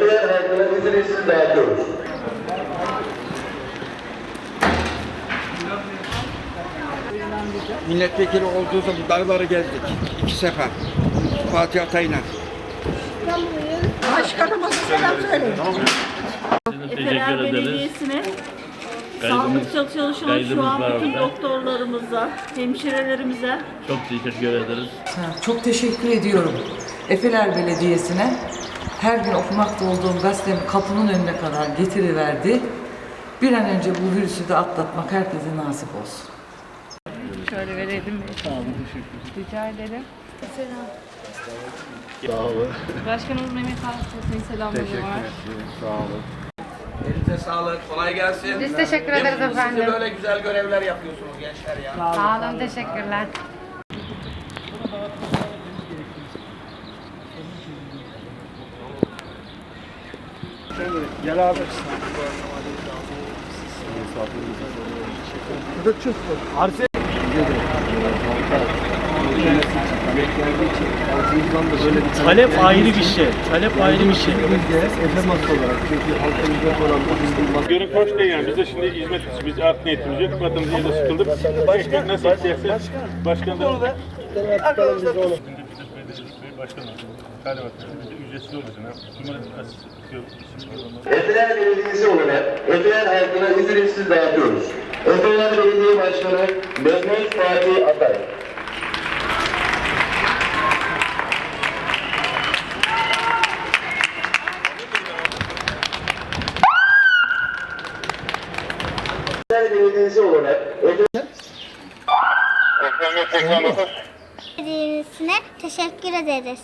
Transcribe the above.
Bekleyen renklerimizin için dağıtıyoruz. Milletvekili olduğu zaman dağlara geldik. iki sefer. Fatih Atay'la. Başkanıma selam söyleyin. Efeler Belediyesi'ne Sağlık çalışanlar şu an bütün doktorlarımıza, hemşirelerimize çok teşekkür ederiz. Çok teşekkür ediyorum Efeler Belediyesi'ne her gün okumakta olduğum gazetemi kapımın önüne kadar getiriverdi. Bir an önce bu virüsü de atlatmak herkese nasip olsun. Şöyle verelim mi? Sağ olun, teşekkür Rica ederim. Sağ olun. Başkanımız Mehmet Ağustos'un selamları var. Sağ olun. Elinize sağlık. Kolay gelsin. Biz teşekkür ederiz efendim. böyle güzel görevler yapıyorsunuz gençler ya. Sağ olun, teşekkürler. Gel abi. Talep ayrı bir şey. Talep ayrı bir şey. Efemas olarak çünkü halkımızda olan bu Görüntü hoş değil yani. Biz de şimdi hizmet için biz art niyetimiz yok. Vatanımızı yerine sıkıldık. Başkan, nasıl isteyeceksin? Başkan da... Arkadaşlar Başkanım. Talimat. Ücretsiz Asist yok. Efeler Belediyesi olarak Efeler halkına ücretsiz dağıtıyoruz. Efeler Belediye Başkanı Mehmet Fatih Atay. Belediyesi olarak Efeler Belediyesine teşekkür ederiz.